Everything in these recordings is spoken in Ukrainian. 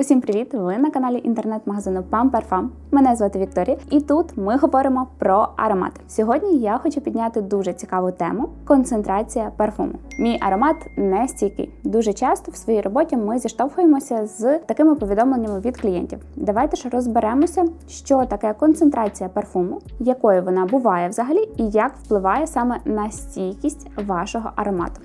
Усім привіт! Ви на каналі інтернет-магазину Pam Parfum. Мене звати Вікторія, і тут ми говоримо про аромат. Сьогодні я хочу підняти дуже цікаву тему концентрація парфуму. Мій аромат не стійкий. Дуже часто в своїй роботі ми зіштовхуємося з такими повідомленнями від клієнтів. Давайте ж розберемося, що таке концентрація парфуму, якою вона буває взагалі, і як впливає саме на стійкість вашого аромату.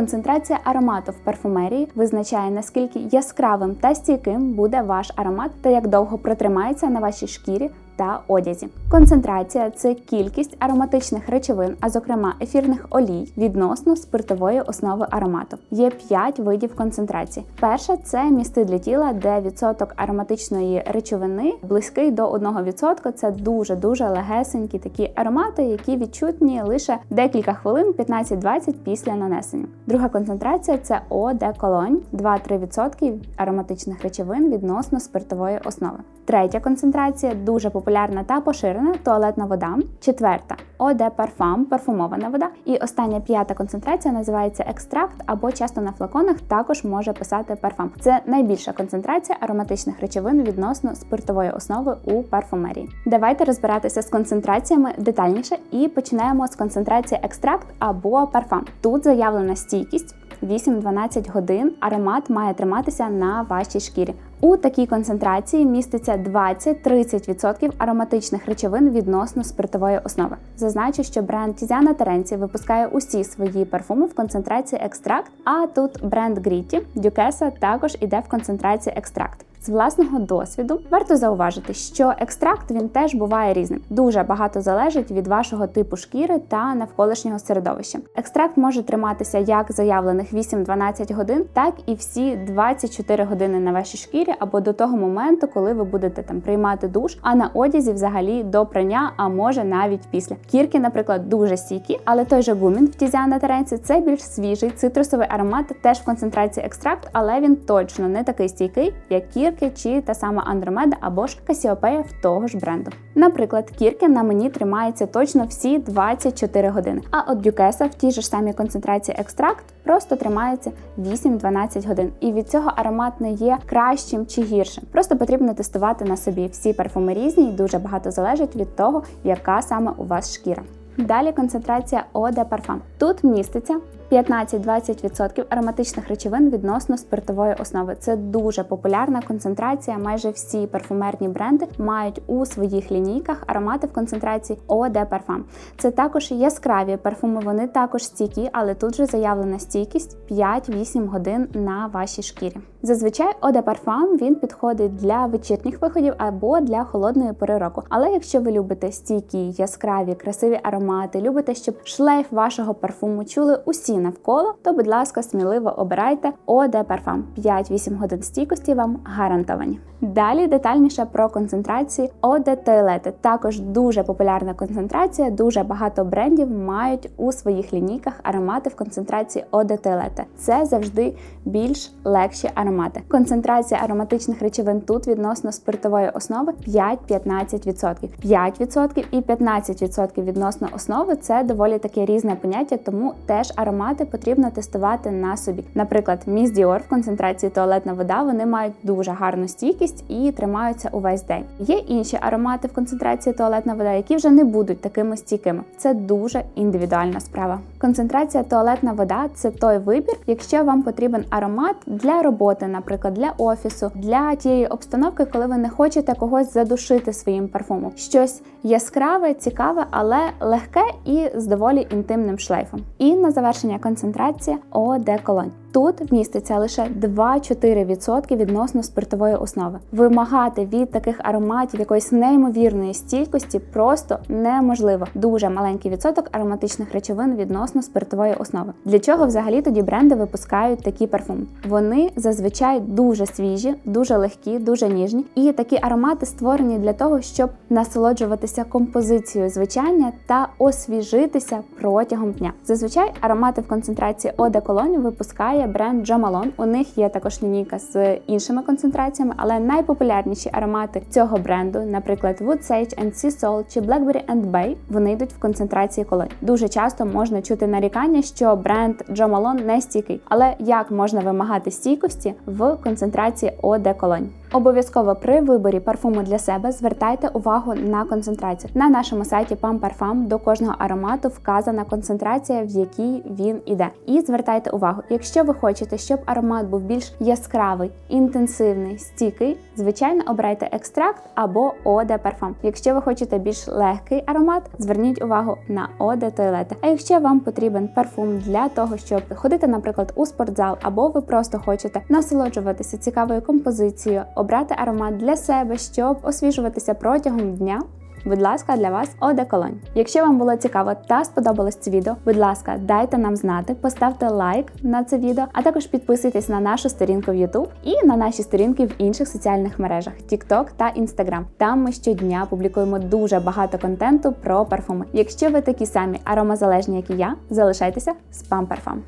Концентрація аромату в парфумерії визначає наскільки яскравим та стійким буде ваш аромат та як довго протримається на вашій шкірі та одязі. Концентрація це кількість ароматичних речовин, а зокрема ефірних олій, відносно спиртової основи аромату. Є 5 видів концентрації. Перша це місти для тіла, де відсоток ароматичної речовини близький до 1%. Це дуже дуже легесенькі такі аромати, які відчутні лише декілька хвилин, 15-20 після нанесення. Друга концентрація це de Cologne, 2-3% ароматичних речовин відносно спиртової основи. Третя концентрація дуже популярна та поширена туалетна вода. Четверта de Parfum, парфумована вода. І остання п'ята концентрація називається екстракт або часто на флаконах також може писати парфум. Це найбільша концентрація ароматичних речовин відносно спиртової основи у парфумерії. Давайте розбиратися з концентраціями детальніше і починаємо з концентрації екстракт або парфум. Тут заявлена стійкість. 8-12 годин аромат має триматися на вашій шкірі. У такій концентрації міститься 20-30% ароматичних речовин відносно спиртової основи. Зазначу, що бренд Тізяна Теренці випускає усі свої парфуми в концентрації екстракт, а тут бренд Гріті Дюкеса також іде в концентрації екстракт. З власного досвіду варто зауважити, що екстракт він теж буває різним. Дуже багато залежить від вашого типу шкіри та навколишнього середовища. Екстракт може триматися як заявлених 8-12 годин, так і всі 24 години на вашій шкірі або до того моменту, коли ви будете там приймати душ, а на одязі взагалі до прання, а може навіть після. Кірки, наприклад, дуже стійкі, але той же гумін в Тізіана Теренці це більш свіжий цитрусовий аромат, теж в концентрації екстракт, але він точно не такий стійкий, як кір кірки чи та сама Андромеда або ж Касіопея в того ж бренду. Наприклад, кірки на мені тримається точно всі 24 години. А от дюкеса в тій ж самій концентрації екстракт просто тримається 8-12 годин. І від цього аромат не є кращим чи гіршим. Просто потрібно тестувати на собі. Всі парфуми різні і дуже багато залежить від того, яка саме у вас шкіра. Далі концентрація de Parfum. Тут міститься 15-20% ароматичних речовин відносно спиртової основи. Це дуже популярна концентрація. Майже всі парфумерні бренди мають у своїх лінійках аромати в концентрації de Parfum. Це також яскраві парфуми, вони також стійкі, але тут же заявлена стійкість 5-8 годин на вашій шкірі. Зазвичай de Parfum він підходить для вечірніх виходів або для холодної пори року. Але якщо ви любите стійкі, яскраві, красиві аромати, любите, щоб шлейф вашого парфуму чули усі навколо, то, будь ласка, сміливо обирайте de Parfum. 5-8 годин стійкості вам гарантовані. Далі детальніше про концентрації de Toilette. Також дуже популярна концентрація, дуже багато брендів мають у своїх лінійках аромати в концентрації de Toilette. Це завжди більш легші аромати. Концентрація ароматичних речовин тут відносно спиртової основи 5-15%. 5% і 15% відносно основи це доволі таке різне поняття, тому теж аромати потрібно тестувати на собі. Наприклад, Miss Dior в концентрації туалетна вода вони мають дуже гарну стійкість і тримаються увесь день. Є інші аромати в концентрації туалетна вода, які вже не будуть такими стійкими. Це дуже індивідуальна справа. Концентрація туалетна вода це той вибір, якщо вам потрібен аромат для роботи, наприклад, для офісу, для тієї обстановки, коли ви не хочете когось задушити своїм парфумом. Щось яскраве, цікаве, але легке і з доволі інтимним шлейфом. І на завершення концентрація ООД Cologne. Тут міститься лише 2-4% відносно спиртової основи. Вимагати від таких ароматів якоїсь неймовірної стійкості просто неможливо. Дуже маленький відсоток ароматичних речовин відносно спиртової основи. Для чого взагалі тоді бренди випускають такі парфуми? Вони зазвичай дуже свіжі, дуже легкі, дуже ніжні. І такі аромати створені для того, щоб насолоджуватися композицією звичання та освіжитися протягом дня. Зазвичай аромати в концентрації Cologne випускає виступає бренд Jo Malone. У них є також лінійка з іншими концентраціями, але найпопулярніші аромати цього бренду, наприклад, Wood Sage and Sea Salt чи Blackberry and Bay, вони йдуть в концентрації колонь. Дуже часто можна чути нарікання, що бренд Jo Malone не стійкий. Але як можна вимагати стійкості в концентрації Eau de? Обов'язково при виборі парфуму для себе звертайте увагу на концентрацію. На нашому сайті Pam Parfum до кожного аромату вказана концентрація, в якій він іде. І звертайте увагу, якщо ви хочете, щоб аромат був більш яскравий, інтенсивний, стійкий, звичайно, обирайте екстракт або de Parfum. Якщо ви хочете більш легкий аромат, зверніть увагу на Eau de А якщо вам потрібен парфум для того, щоб ходити, наприклад, у спортзал, або ви просто хочете насолоджуватися цікавою композицією, обрати аромат для себе, щоб освіжуватися протягом дня. Будь ласка, для вас Оде Колонь. Якщо вам було цікаво та сподобалось це відео, будь ласка, дайте нам знати, поставте лайк на це відео, а також підписуйтесь на нашу сторінку в YouTube і на наші сторінки в інших соціальних мережах TikTok та Instagram. Там ми щодня публікуємо дуже багато контенту про парфуми. Якщо ви такі самі аромазалежні, як і я, залишайтеся з Parfum.